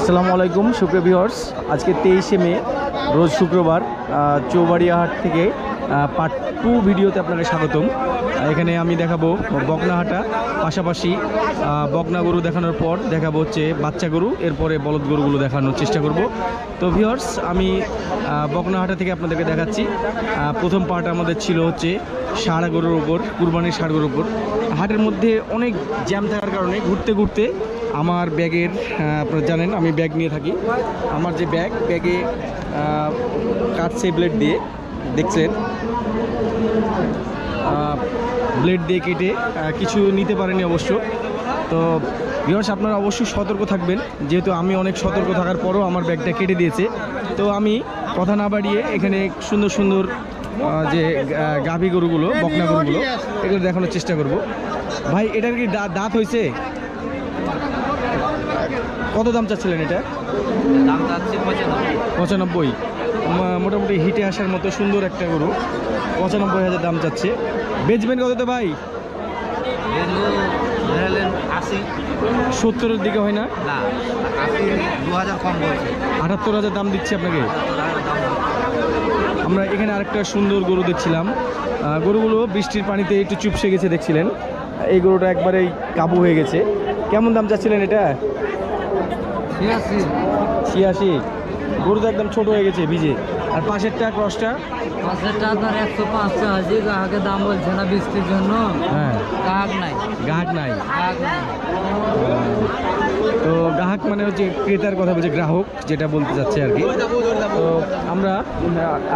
আসসালামু আলাইকুম, সুপ্রিয় ভিউয়ার্স আজকে তেইশে মে, রোজ শুক্রবার চৌবাড়িয়াহাট থেকে পার্ট টু ভিডিওতে আপনাকে স্বাগতম। এখানে আমি দেখাবো বকনাহাটা, পাশাপাশি বকনা গরু দেখানোর পর দেখাবো হচ্ছে বাচ্চা গরু, এরপরে বলদ গরুগুলো দেখানোর চেষ্টা করব। তো ভিউয়ার্স আমি বকনাহাটা থেকে আপনাদেরকে দেখাচ্ছি। প্রথম পার্ট আমাদের ছিল হচ্ছে ষাড় গরুর উপর, কুরবানির ষাড় গরুর উপর। হাটের মধ্যে অনেক জ্যাম থাকার কারণে ঘুরতে ঘুরতে আমার ব্যাগের আপনারা জানেন, আমি ব্যাগ নিয়ে থাকি। আমার যে ব্যাগ, ব্যাগে কাটছে ব্লেড দিয়ে, দেখছেন? ব্লেড দিয়ে কেটে কিছু নিতে পারেনি অবশ্য। তো ভিউয়ার্স আপনারা অবশ্যই সতর্ক থাকবেন। যেহেতু আমি অনেক সতর্ক থাকার পরও আমার ব্যাগটা কেটে দিয়েছে। তো আমি কথা না বাড়িয়ে এখানে সুন্দর সুন্দর যে গাভী গরুগুলো, বকনা গরুগুলো, এগুলো দেখানোর চেষ্টা করব। ভাই, এটার কি দাঁত হয়েছে? কত দাম চাচ্ছিলেন এটা? দাম পঁচানব্বই। মোটামুটি হিটে আসার মতো সুন্দর একটা গরু। পঁচানব্বই হাজার দাম চাচ্ছে। বেচবেন কততে ভাই? সত্তরের দিকে হয় না? আটাত্তর হাজার দাম দিচ্ছে আপনাকে। আমরা এখানে আরেকটা সুন্দর গরু দেখছিলাম। গরুগুলো বৃষ্টির পানিতে একটু চুপসে গেছে দেখছিলেন। এই গরুটা একবারেই কাবু হয়ে গেছে। কেমন দাম চাচ্ছিলেন এটা? ছিয়াশি। গরু তো একদম ছোট হয়ে গেছে ভিজে। আর পাশেরটা ক্রসটা? পাঁচশোটা আপনার একশো পাঁচ আছে গ্রাহকে দাম বলছে না বৃষ্টির জন্য। হ্যাঁ। গ্রাহক নাই। গ্রাহক নাই। তো গ্রাহক মানে হচ্ছে ক্রেতার কথা বলছে গ্রাহক যেটা বলতে চাচ্ছে আর কি। তো আমরা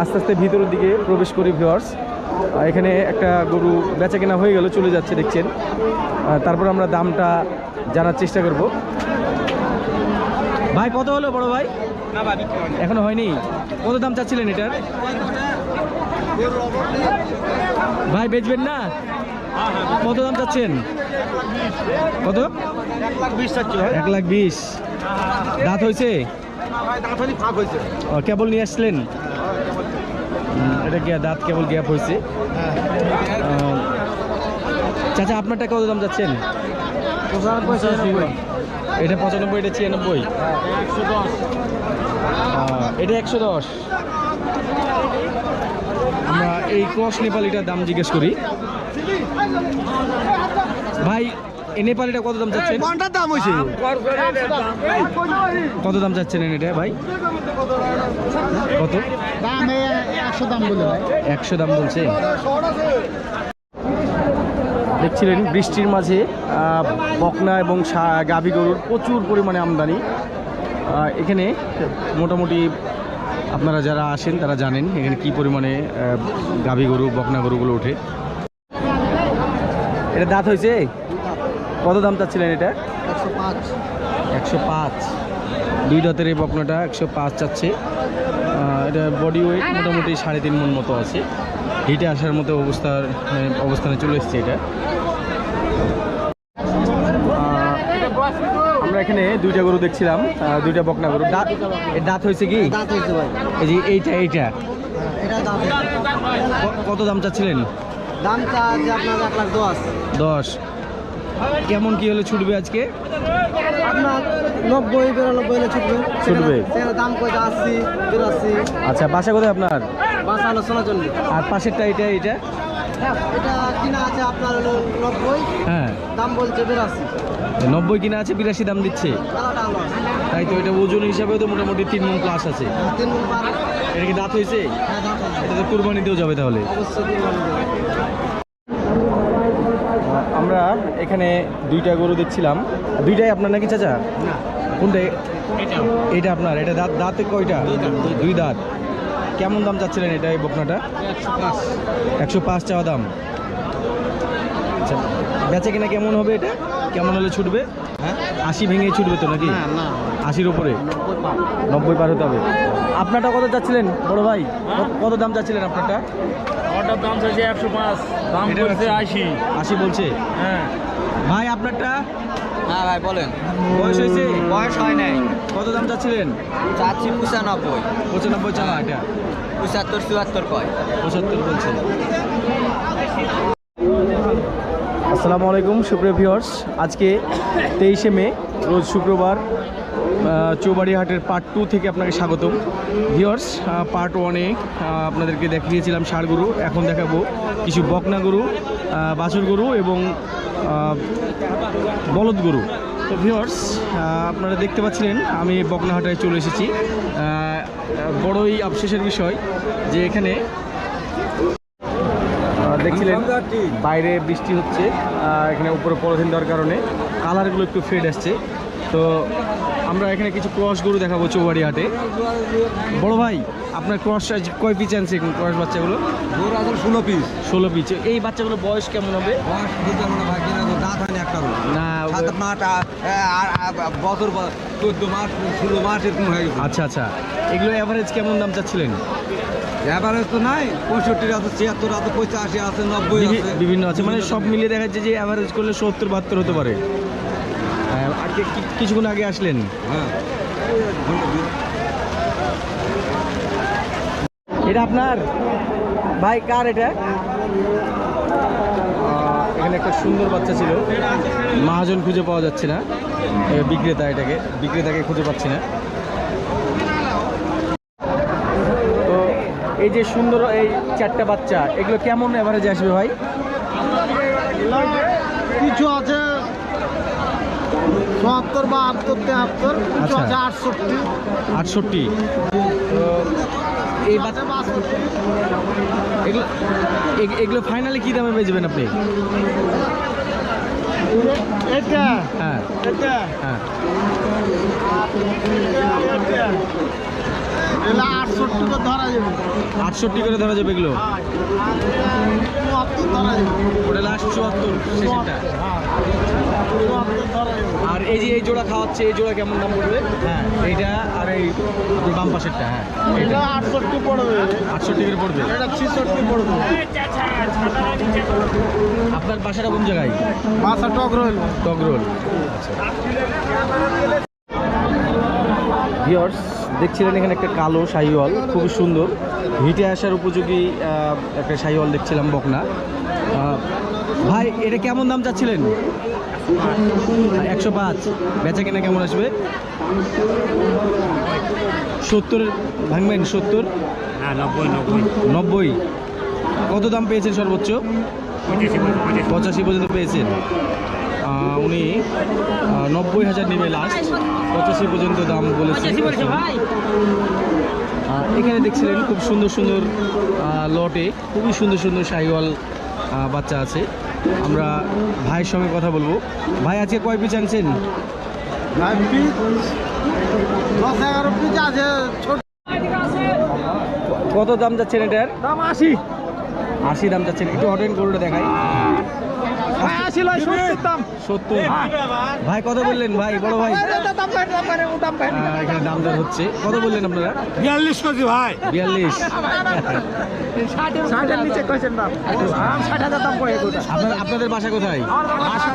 আস্তে আস্তে ভিতরের দিকে প্রবেশ করি ভিওয়ার্স এখানে একটা গরু বেচা কেনা হয়ে গেল চলে যাচ্ছে দেখছেন। তারপর আমরা দামটা জানার চেষ্টা করব। ভাই, কত হলো বড় ভাই? এখনও হয়নি? কত দাম চাচ্ছিলেন এটার? ভাই, বেচবেন না? কত দাম চাচ্ছেন? কত? এক লাখ বিশ। দাঁত হয়েছে? কেবল নিয়ে আসলেন? এটা গিয়া দাঁত কেবল গ্যাপ হয়েছে চাচা, আপনারটা কত দাম যাচ্ছেন এটা পঁচানব্বই এটা ছিয়ানব্বই। এটা একশো দশ। আমরা এই ক্রস নেপালিটার দাম জিজ্ঞেস করি। ভাই এই নেপালিটা কত দাম চাচ্ছেন? দাম হয়েছে। কত দাম চাচ্ছেন এটা ভাই? কত? দাম একশো দাম বলে একশো দাম বলছে। দেখছিলেন বৃষ্টির মাঝে বকনা এবং গাভী গরুর প্রচুর পরিমাণে আমদানি। এখানে মোটামুটি আপনারা যারা আসেন, তারা জানেন এখানে কি পরিমাণে গাভী গরু, বকনা গরুগুলো ওঠে। এটা দাঁত হয়েছে? কত দাম চাচ্ছিলেন এটা? একশো পাঁচ। একশো পাঁচ দুই দাঁতের এই বকনাটা একশো পাঁচ চাচ্ছে। এটা বডি ওয়েট মোটামুটি সাড়ে তিন মন মতো আছে। হিটে আসার মতো অবস্থার অবস্থানে চলে এসছে এটা। আমরা এখানে দুইটা গরু দেখছিলাম দুইটা বকনা গরু। দাঁত দাঁত হয়েছে কি? এই যে এইটা এইটা। কত দাম চাচ্ছিলেন? দামটা আছে আপনার এক লাখ দশ। দশ। কেমন কি হলে ছুটবে আজকে? আপনার নব্বই বিরানব্বই হলে ছুটবে। ছুটবে। দাম কইতে আশি বিরাশি আচ্ছা বাসা কোথায় আপনার? বাসা আলোচনা আর পাশেরটা এটা এটা হ্যাঁ দাম বলছে বিরাশি। নব্বই কিনা আছে বিরাশি দাম দিচ্ছে। তাই তো এটা ওজন হিসাবে তো মোটামুটি তিন মন প্লাস আছে। পার এটা কি দাঁত হয়েছে? হ্যাঁ এটা তো কুরবানিতেও যাবে তাহলে। আমরা এখানে দুইটা গরু দেখছিলাম। দুইটাই আপনার নাকি চাচা? কোনটা? এটা আপনার। এটা দাঁত দাঁতে কয়টা? দুই দাঁত। কেমন দাম চাচ্ছিলেন এটা এই বকনাটা? একশো পাঁচ। চাওয়া দাম। আচ্ছা বেচা কিনা কেমন হবে এটা? কেমন হলে ছুটবে? হ্যাঁ? আশি ভেঙে ছুটবে তো নাকি? আশির উপরে? নব্বই পার। হতে হবে। আপনারটা কত চাচ্ছিলেন বড় ভাই? কত- কত দাম চাচ্ছিলেন আপনারটা? ওটার দাম চাইছে একশো পাঁচ। দাম বলছে আশি। আশি বলছে? হ্যাঁ। ভাই আপনারটা হ্যাঁ ভাই বলেন। বয়স হয়েছে? বয়স হয় নাই। কত দাম চাচ্ছিলেন? চাচ্ছি পঁচানব্বই। পঁচানব্বই চাওয়া এটা পঁচাত্তর চুয়াত্তর কয়? পঁচাত্তর বলছে। আসসালামু আলাইকুম সুপ্রিয় ভিওর্স আজকে তেইশে মে রোজ শুক্রবার আহ, চৌবাড়ি হাটের পার্ট টু থেকে আপনাকে স্বাগতম। ভিউয়ার্স পার্ট ওয়ানে আপনাদেরকে দেখিয়েছিলাম ষাড় গরু। এখন দেখাবো কিছু বকনা গরু বাছুর গরু এবং বলদ গরু। তো ভিওর্স আপনারা দেখতে পাচ্ছিলেন, আমি বকনাহাটায় চলে এসেছি। বড়ই আফসোসের বিষয় যে এখানে দেখছিলেন, বাইরে বৃষ্টি হচ্ছে এখানে উপরে পলিথিন দেওয়ার কারণে, কালারগুলো একটু ফেড আসছে। তো আমরা এখানে কিছু ক্রস গরু দেখাবো চৌবাড়ি হাটে বড় ভাই আপনার ক্রস সাইজ কয় পিস আনছে ক্রস বাচ্চাগুলো? গরু ষোলো পিস ষোলো পিস এই বাচ্চাগুলো বয়স কেমন হবে? দিতে হয়নি একটা না বছর চোদ্দ মাস ষোলো মাস এরকম হয়ে গেছে। আচ্ছা আচ্ছা। এগুলো অ্যাভারেজ কেমন দাম চাচ্ছিলেন? এভারেজ তো নাই পঁয়ষট্টি আছে ছিয়াত্তর আছে পঁচাশি আছে নব্বই বিভিন্ন আছে। মানে সব মিলিয়ে দেখা যাচ্ছে যে অ্যাভারেজ করলে সত্তর বাহাত্তর হতে পারে। আজকে কিছুক্ষণ আগে আসলেন? হ্যাঁ। এটা আপনার? ভাই কার এটা? এখানে একটা সুন্দর বাচ্চা ছিল। মহাজন খুঁজে পাওয়া যাচ্ছে না। বিক্রেতা এটাকে। বিক্রেতাকে খুঁজে পাচ্ছি না। তো এই যে সুন্দর এই চারটা বাচ্চা এগুলো কেমন অ্যাভারেজে আসবে ভাই? কিছু আছে চুয়াত্তর বাহাত্তর তেহাত্তর আচ্ছা। আটষট্টি। আটষট্টি। এই বাচ্চা বাষট্টি। এগুলো এগ- এগুলো ফাইনালি কী দামে বেচবেন আপনি? এটা। হ্যাঁ। এটা। হ্যাঁ। আটষট্টি করে ধরা যাবে। আটষট্টি করে ধরা যাবে এগুলো? ওটা লাস্ট চুয়াত্তর শেষেরটা চুয়াত্তর যাবে। আর এই যে এই জোড়া খাওয়াচ্ছে এই জোড়া কেমন দাম পড়বে? হ্যাঁ। এইটা আর এই বাম পাশেরটা হ্যাঁ। এটা আটষট্টি পড়বে। আটষট্টি করে পড়বে? এটা ছিষট্টি পড়বে। আপনার বাসাটা কোন জায়গায়? বাসা টক রইল টগরোল। আচ্ছা। ভিওর্স দেখছিলেন এখানে একটা কালো শাহিওয়াল খুবই সুন্দর। হিটে আসার উপযোগী একটা শাহিওয়াল দেখছিলাম বকনা। ভাই এটা কেমন দাম চাচ্ছিলেন? একশো পাঁচ। বেচা কেনা কেমন আসবে? সত্তর ভাঙবেন সত্তর? নব্বই কত দাম পেয়েছেন সর্বোচ্চ? পঁচাশি পর্যন্ত পেয়েছেন। উনি নব্বই হাজার নেবে লাস্ট পঁচাশি পর্যন্ত দাম বলেছেন এখানে দেখছিলেন খুব সুন্দর সুন্দর লটে খুবই সুন্দর সুন্দর সাইওয়াল বাচ্চা আছে। আমরা ভাইয়ের সঙ্গে কথা বলব। ভাই আজকে কয় পিস আনছেন? কত দাম যাচ্ছেন এটার? দাম আশি। আশি দাম যাচ্ছেন। একটু হটেন গরুটা দেখাই। আশি লয় সত্তর দাম। সত্তর। ভাই কত বললেন ভাই? বড় ভাই। আহ, এখানে দাম দর হচ্ছে। কত বললেন আপনারা? বিয়াল্লিশ কেজি ভাই। বিয়াল্লিশ। ষাটের নিচে কয়েছেন দাম। ষাট হাজার দাম পড়ে আপনার আপনাদের বাসা কোথায়? আশা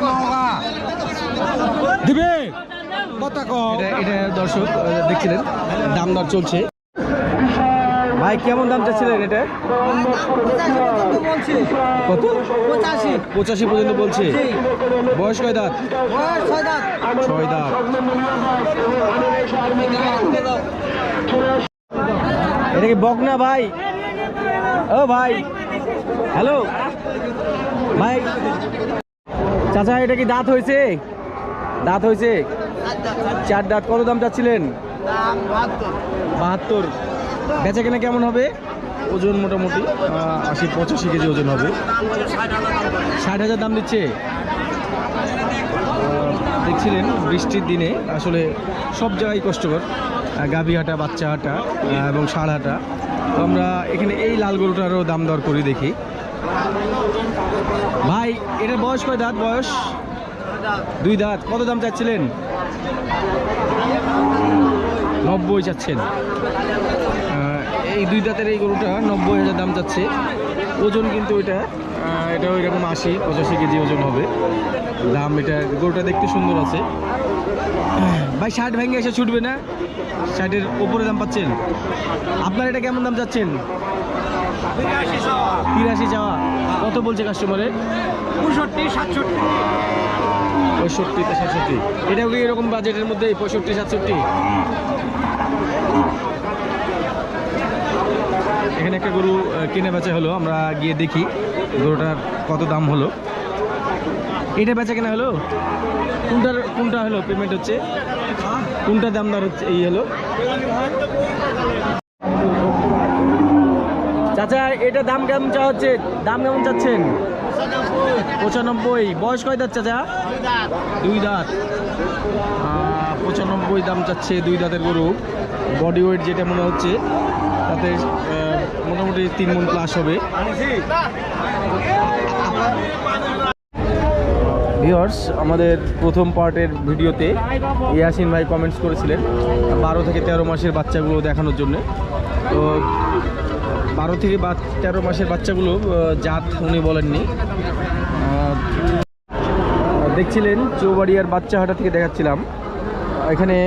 দিবে? এটা এটা দর্শক দেখছিলেন। দাম দর চলছে। ভাই কেমন দাম চাচ্ছিলেন এটা? কত? পঁচাশি। পঁচাশি পর্যন্ত বলছে। বয়স কয় দাঁত? ছয় দাঁত। এটা কি বকনা ভাই? ও ভাই। হ্যালো? ভাই। চাচা এটা কি দাঁত হয়েছে? দাঁত হয়েছে? চার দাঁত। কত দাম চাচ্ছিলেন? বাহাত্তর। বাহাত্তর। বেচা কেনা কেমন হবে? ওজন মোটামুটি আশি পঁচাশি কেজি ওজন হবে। ষাট হাজার দাম দিচ্ছে। দেখছিলেন বৃষ্টির দিনে, আসলে সব জায়গায় কষ্টকর। গাভী হাঁটা বাচ্চা হাঁটা এবং ষাঁড় হাঁটা তো আমরা এখানে এই লাল গরুটারও দাম দর করি দেখি। ভাই, এটার বয়স কয় দাঁত? বয়স? দুই দাঁত। কত দাম চাচ্ছিলেন? নব্বই চাচ্ছেন। এই দুই দাঁতের এই গরুটা নব্বই হাজার দাম যাচ্ছে। ওজন কিন্তু এটা আহ, এটা ওই রকম আশি পঁচাশি কেজি ওজন হবে। দাম এটা গরুটা দেখতে সুন্দর আছে। ভাই শার্ট ভেঙে এসে ছুটবে না? শার্টের ওপরে দাম পাচ্ছেন? আপনার এটা কেমন দাম চাচ্ছেন তিরাশি চাওয়া। কত বলছে কাস্টমারে পঁয়ষট্টি সাতষট্টি। পঁয়ষট্টিতে সাতষট্টি। এটাও কি এরকম বাজেটের মধ্যে পঁয়ষট্টি সাতষট্টি? এখানে একটা গরু কিনে বেচা হলো। আমরা গিয়ে দেখি গরুটার কত দাম হলো। এটা বেচা কেনা হলো? কোনটার, কোনটা হলো পেমেন্ট হচ্ছে? কোনটা দাম দর হচ্ছে, এই হলো। চাচা, এটা দাম কেমন চা হচ্ছে? দাম কেমন চাচ্ছেন? পঁচানব্বই। বয়স কয় দাঁত চাচা? দুই দাঁত। পঁচানব্বই দাম চাচ্ছে দুই দাঁতের গরু। বডি ওয়েট যেটা মনে হচ্ছে তাতে মোটামুটি তিন মন প্লাস হবে। ভিওর্স আমাদের প্রথম পার্টের ভিডিওতে ইয়াসিন ভাই কমেন্টস করেছিলেন বারো থেকে তেরো মাসের বাচ্চাগুলো দেখানোর জন্য। তো বারো থেকে তেরো মাসের বাচ্চাগুলো জাত উনি বলেননি। দেখছিলেন চৌবাড়িয়ার বাচ্চাহাটা থেকে দেখাচ্ছিলাম। এখানে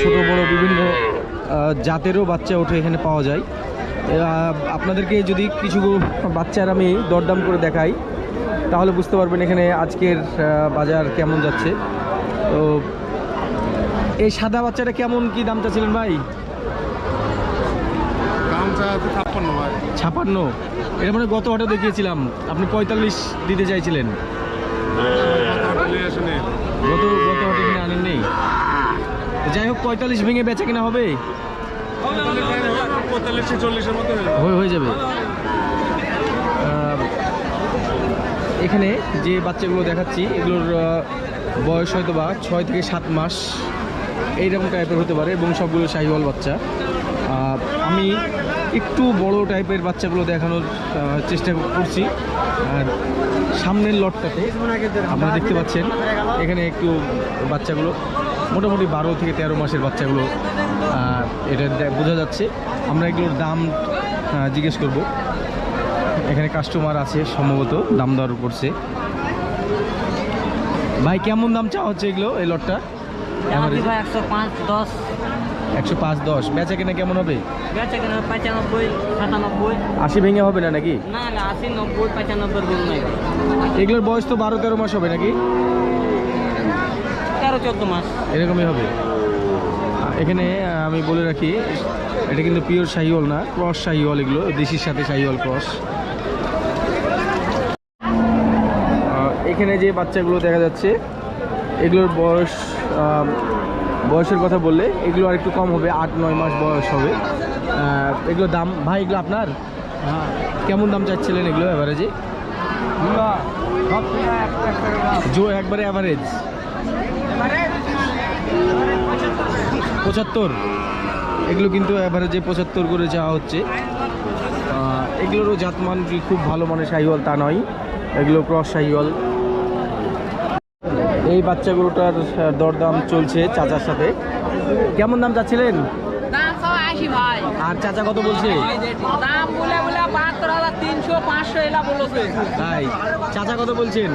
ছোট বড় বিভিন্ন জাতেরও বাচ্চা ওঠে এখানে পাওয়া যায়। আপনাদেরকে যদি কিছু বাচ্চার আমি দরদাম করে দেখাই তাহলে বুঝতে পারবেন এখানে আজকের বাজার কেমন যাচ্ছে। তো এই সাদা বাচ্চাটা কেমন কি দাম চাচ্ছিলেন ভাই? ছাপান্ন এটা মানে গত হাটে দেখিয়েছিলাম আপনি পঁয়তাল্লিশ দিতে চাইছিলেন। গত গত হাটে কিনে আনেন নেই তো যাই হোক, পঁয়তাল্লিশ ভেঙে বেচা কিনা হবে? হয়ে যাবে। এখানে যে বাচ্চাগুলো দেখাচ্ছি, এগুলোর বয়স হয়তো বা ছয় থেকে সাত মাস। এইরকম টাইপের হতে পারে এবং সবগুলো শাহিওয়াল বাচ্চা। আমি একটু বড় টাইপের বাচ্চাগুলো দেখানোর চেষ্টা করছি। আর সামনের লটটাতে আপনারা দেখতে পাচ্ছেন, এখানে একটু বাচ্চাগুলো। মোটামুটি বারো থেকে তেরো মাসের বাচ্চাগুলো এটা বোঝা যাচ্ছে। আমরা এগুলোর দাম জিজ্ঞেস করব। এখানে কাস্টমার আছে সম্ভবত দাম দর করছে। ভাই কেমন দাম চাওয়া হচ্ছে এগুলো এই লটটা? ভাই একশো পাঁচ দশ। একশো পাঁচ দশ। বেচা কেনা কেমন হবে? বেচে কিনা পঁচানব্বই সাতানব্বই। আশি ভেঙে হবে না নাকি? না না আশি নব্বই পঁচানব্বই এগুলোর বয়স তো বারো তেরো মাস হবে নাকি? তেরো চোদ্দ মাস। এরকমই হবে। এখানে আমি বলে রাখি এটা কিন্তু পিওর শাহিওয়াল না ক্রস শাহিওয়াল এগুলো দেশির সাথে শাহিওয়াল ক্রস এখানে যে বাচ্চাগুলো দেখা যাচ্ছে এগুলোর বয়স বয়সের কথা বললে এগুলো আর একটু কম হবে আট নয় মাস বয়স হবে। আহ, এগুলোর দাম ভাই এগুলো আপনার? হ্যাঁ। কেমন দাম চাচ্ছিলেন এগুলো অ্যাভারেজে জো একবারে অ্যাভারেজ পঁচাত্তর। এগুলো কিন্তু অ্যাভারেজে পঁচাত্তর করে যাওয়া হচ্ছে। এগুলোরও জাতমান কি খুব ভালো মানে শাহিওয়াল তা নয়। এগুলো ক্রস শাহিওয়াল এই বাচ্চাগুলোটার দরদাম চলছে চাচার সাথে। কেমন দাম চাচ্ছিলেন? আর চাচা কত বলছে? দাম বলে বলে বাহাত্তর হাজার তিনশো পাঁচশো এলা বলেছে। তাই। চাচা কত বলছেন?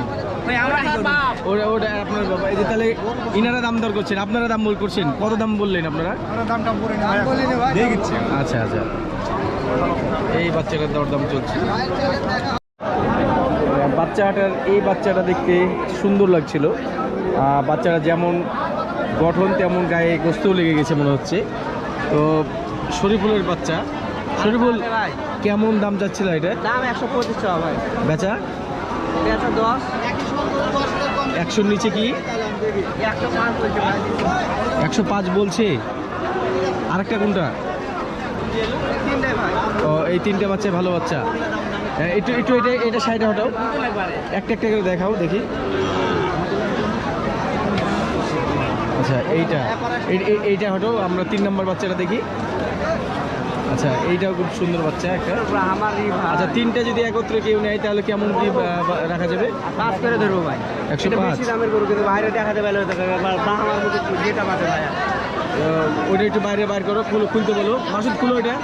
ভাই আমরা তার বাপ ওটা ওটা আপনার বাবা এই যে তাহলে ইনারা দাম দর করছেন আপনারা দাম বল করছেন কত দাম বললেন আপনারা? আচ্ছা আচ্ছা। এই বাচ্চাটার দরদাম চলছে। বাচ্চাটার এই বাচ্চাটা দেখতে সুন্দর লাগছিল। আহ, বাচ্চাটা যেমন গঠন তেমন গায়ে গোস্তও লেগে গেছে মনে হচ্ছে। তো শরীফুলের বাচ্চা। শরীফুল কেমন দাম যাচ্ছিল এটা? দাম একশো পঁচিশ টাকা ভাই। বেচা? বেচা দশ। একশোর নিচে কি? একশো পাঁচ বলছে। আরেকটা কোনটা? ও, এই তিনটে বাচ্চা, ভালো বাচ্চা। একটু একটু এটা এটা সাইডে হটাও। একটা একটা করে দেখাও, দেখি। আচ্ছা এইটা। এই- এই- এইটা হটাও, আমরা তিন নম্বর বাচ্চাটা দেখি। আচ্ছা এইটাও খুব সুন্দর বাচ্চা একটা। আচ্ছা তিনটা যদি একত্রে কেউ নেয় তাহলে কেমন কি রাখা যাবে? পাঁচ করে ধরবো ভাই। একশো পাঁচ বেশি দামের গরু কিন্তু বাইরে দেখাতে পারলে আমার যেটা ভাই। ওটা একটু বাইরে বাইর করো খুলো খুলতে বলো। মাসুদ খুলো এটা।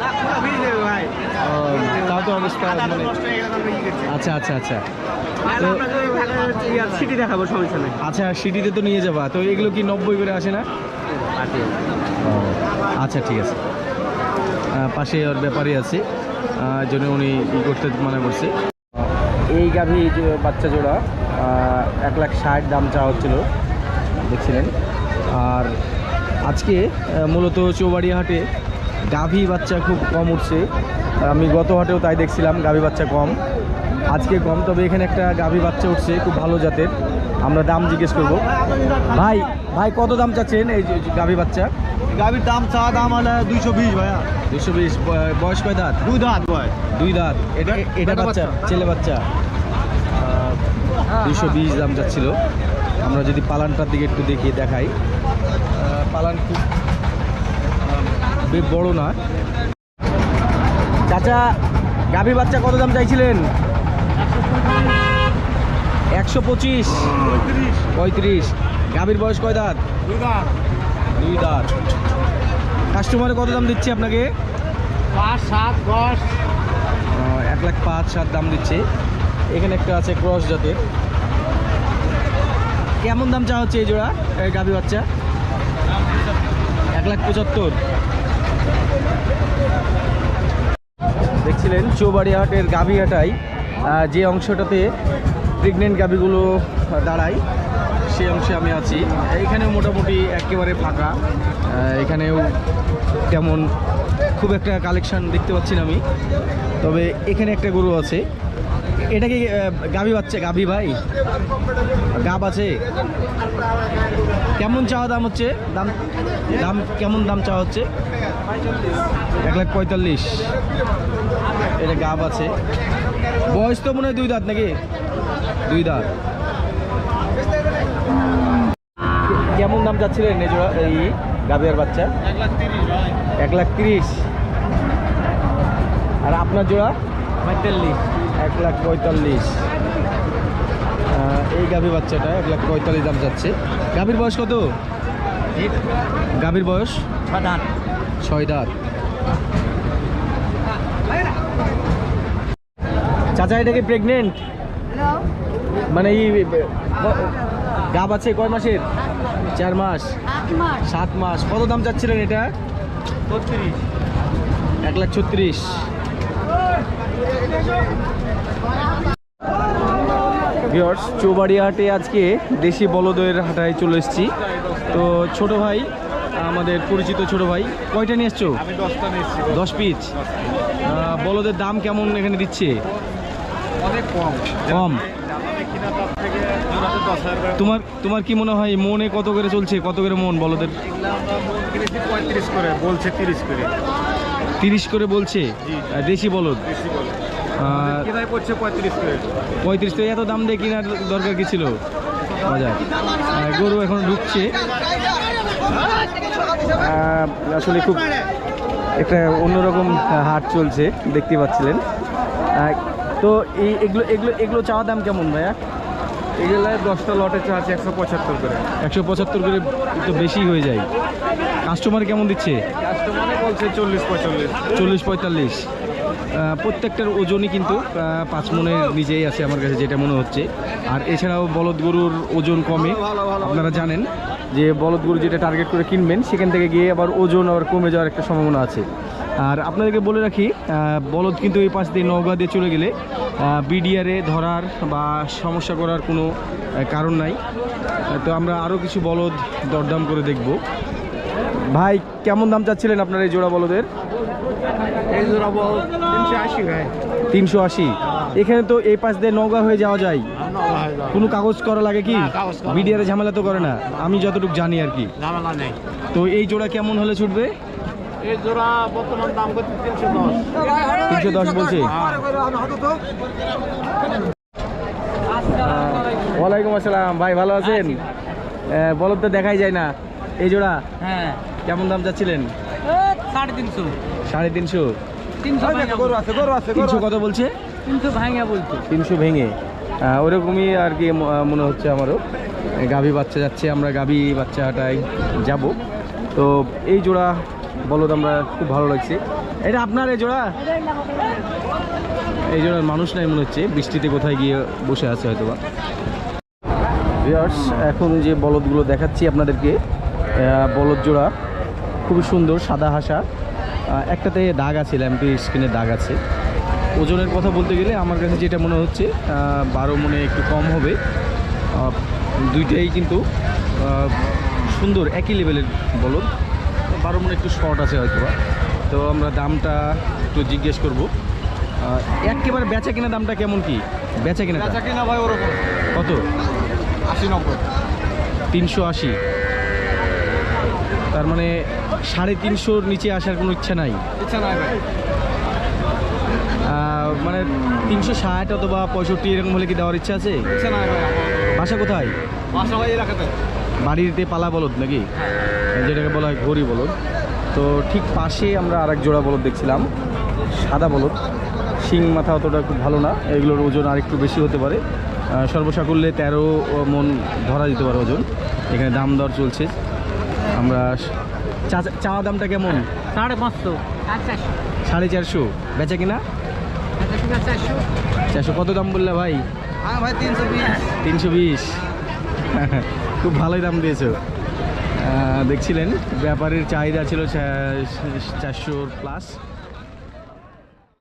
না পুরো ভিড় দেবে ভাই। ও, তাও তো অবস্থা মানে আচ্ছা আচ্ছা আচ্ছা। সিটি দেখাবো সমস্যা নেই। আচ্ছা সিটিতে তো নিয়ে যাবা তো এগুলো কি নব্বই করে আসে না? আচ্ছা ঠিক আছে। পাশে ওর ব্যাপারই আছে জন্য উনি ই করতে মানা করছে এই গাভী যে বাচ্চা জোড়া এক লাখ ষাট দাম চাওয়া হচ্ছিল, দেখছিলেন। আর আজকে মূলত চৌবাড়িয়া হাটে গাভী বাচ্চা খুব কম উঠছে। আমি গত হাটেও তাই দেখছিলাম, গাভী বাচ্চা কম। আজকে কম, তবে এখানে একটা গাভী বাচ্চা উঠছে, খুব ভালো জাতের। আমরা দাম জিজ্ঞেস করব। ভাই ভাই, কত দাম চাচ্ছেন এই গাভী বাচ্চা? গাভীর দাম চা দাম হলে দুইশো বিশ ভাইয়া। দুশো বিশ বয়স কয় দাঁত? দুই দাঁত ভাই। দুই দাঁত। এটা এটা বাচ্চা ছেলে বাচ্চা। দুশো বিশ দাম যাচ্ছিল। আমরা যদি পালানটার দিকে একটু দেখিয়ে দেখাই। পালান খুব বেশ বড় না। চাচা গাভী বাচ্চা কত দাম চাইছিলেন? একশো পঁচিশ। পঁয়ত্রিশ। গাভীর বয়স কয় দাঁত। দাঁত কাস্টমারে কত দাম দিচ্ছে আপনাকে? পাঁচ সাত দশ। এক লাখ পাঁচ সাত দাম দিচ্ছে। এখানে একটা আছে ক্রস জাতের। কেমন দাম চা হচ্ছে এই জোড়া? এই গাভী বাচ্চা? এক লাখ পঁচাত্তর। দেখছিলেন চৌবাড়ি হাটের গাভী হাটাই যে অংশটাতে প্রেগনেন্ট গাভীগুলো দাঁড়ায়। সেই অংশে আমি আছি। এইখানেও মোটামুটি একেবারে ফাঁকা। এখানেও তেমন খুব একটা কালেকশন দেখতে পাচ্ছি না আমি। তবে এখানে একটা গরু আছে। এটা কি গাভী বাচ্চা, গাভী ভাই? গাব আছে? কেমন চাওয়া দাম হচ্ছে? দাম দাম কেমন দাম চাওয়া হচ্ছে? এক লাখ পঁয়তাল্লিশ। এটা গাব আছে। বয়স তো মনে হয় দুই দাঁত নাকি? দুই দাঁত। কেমন দাম যাচ্ছিলেন এই জোড়া এই গাভিয়ার বাচ্চা? এক লাখ তিরিশ। আর আপনার জোড়া? পঁয়তাল্লিশ। এক লাখ পঁয়তাল্লিশ। এই গাভী বাচ্চাটা এক লাখ পঁয়তাল্লিশ দাম যাচ্ছে গাভীর বয়স কত? গাভীর বয়স? প্রধান ছয় দাঁত। চাচা এটা কি প্রেগনেন্ট মানে এই গাব আছে কয় মাসের? চার মাস? সাত মাস। কত দাম চাচ্ছিলেন এটা? এক লাখ ছত্রিশ। ভিওর্স চৌবাড়িয়া হাটে আজকে দেশি বলদের হাটায় চলে এসেছি। তো ছোট ভাই আমাদের পরিচিত ছোট ভাই কয়টা নিয়ে এসছো? দশ পিস বলদের দাম কেমন এখানে দিচ্ছে? অনেক কম। কম কিনা তার থেকে জোড়াতে দশ হাজার করে তোমার তোমার কি মনে হয় মনে কত করে চলছে? কত করে মন বলদের পঁয়ত্রিশ করে বলছে। তিরিশ করে তিরিশ করে বলছে দেশি বলদ পঁয়ত্রিশ করে। পঁয়ত্রিশ তো এত দাম দিয়ে কেনার দরকার কি ছিল? বাজার। গরু এখন ঢুকছে। আসলে খুব একটা অন্যরকম হাট চলছে দেখতে পাচ্ছিলেন। তো এই এগুলো এগুলো এগুলো চাওয়া দাম কেমন ভাইয়া? এগুলো দশটা লটে আছে একশো পঁচাত্তর করে। একশো পঁচাত্তর করে একটু বেশি হয়ে যায়। কাস্টমার কেমন দিচ্ছে? কাস্টমারে বলছে চল্লিশ পঁয়তাল্লিশ। চল্লিশ পঁয়তাল্লিশ। প্রত্যেকটার ওজনই কিন্তু পাঁচ মনের নিচেই আছে আমার কাছে যেটা মনে হচ্ছে। আর এছাড়াও বলদ গরুর ওজন কমে। আপনারা জানেন যে বলদ গরু যেটা টার্গেট করে কিনবেন সেখান থেকে গিয়ে আবার ওজন আবার কমে যাওয়ার একটা সম্ভাবনা আছে। আর আপনাদেরকে বলে রাখি বলদ কিন্তু এই পাশ দিয়ে নওগাঁ দিয়ে চলে গেলে বিডিআরে ধরার বা সমস্যা করার কোনো কারণ নাই। তো আমরা আরও কিছু বলদ দরদাম করে দেখব। ভাই কেমন দাম চাচ্ছিলেন আপনার এই জোড়া বলদের? এই জোড়া বল তিনশো আশি ভাই। তিনশো আশি। এখানে তো এই পাশ দিয়ে নৌকা হয়ে যাওয়া যায়। কোনো কাগজ করা লাগে কি? কাগজ করা ঝামেলা তো করে না। আমি যতটুকু জানি আর কি। তো এই জোড়া কেমন হলে ছুটবে? এই জোড়া বর্তমান দাম করছে তিনশো দশ। তিনশো দশ বলছে। ওয়ালাইকুম আসসালাম। ভাই ভালো আছেন? বলদ তো দেখাই যায় না। এই জোড়া হ্যাঁ। কেমন দাম চাচ্ছিলেন? সাড়ে তিনশো। সাড়ে তিনশো। তিনশো আছে তিনশো কত বলছে? তিনশো ভাঙা তিনশো ওরকমই আর কি মনে হচ্ছে আমারও। গাভী বাচ্চা যাচ্ছে আমরা গাভী বাচ্চাটাই যাব। তো এই জোড়া বলদ আমরা খুব ভালো লাগছে। এটা আপনার এই জোড়া? এই জোড়ার মানুষ নাই মনে হচ্ছে, বৃষ্টিতে কোথায় গিয়ে বসে আছে হয়তো বা এখন যে বলদগুলো দেখাচ্ছি আপনাদেরকে বলদ জোড়া, খুবই সুন্দর, সাদা হাসা। একটাতে দাগ আছে ল্যাম্পের স্ক্রিনে দাগ আছে। ওজনের কথা বলতে গেলে আমার কাছে যেটা মনে হচ্ছে বারো মনে একটু কম হবে। দুইটাই কিন্তু সুন্দর, একই লেভেলের বলদ। বারো মনে একটু শর্ট আছে হয়তো তো আমরা দামটা একটু জিজ্ঞেস করব। একেবারে বেচা কিনা দামটা কেমন কি? বেচা কিনা কিনা ভাই ওরকম। কত? আশি নব্বই। তিনশো আশি। তার মানে সাড়ে তিনশোর নিচে আসার কোনো ইচ্ছা নাই? ইচ্ছা নাই ভাই। মানে তিনশো ষাট অথবা পঁয়ষট্টি এরকম হলে কি দেওয়ার ইচ্ছা আছে? ইচ্ছা নাই ভাই বাসা কোথায়? বাসা ভাই এলাকাতে। বাড়িতে পালা বলদ নাকি? যেটাকে বলা হয় ঘড়ি বলদ। তো ঠিক পাশে আমরা আরেক জোড়া বলদ দেখছিলাম সাদা বলদ। শিং মাথা অতটা খুব ভালো না এগুলোর ওজন আরেকটু বেশি হতে পারে। সর্বসাকুল্যে তেরো মন ধরা দিতে পারে ওজন। এখানে দাম দর চলছে। আমরা চা- চাওয়া দামটা কেমন? সাড়ে পাঁচশো। সাড়ে চারশো। বেচা কিনা? চারশো চারশো। কত দাম বললে ভাই? হ্যাঁ ভাই তিনশো বিশ। তিনশো বিশ। খুব ভালোই দাম দিয়েছ। দেখছিলেন ব্যাপারের চাহিদা ছিল চারশোর প্লাস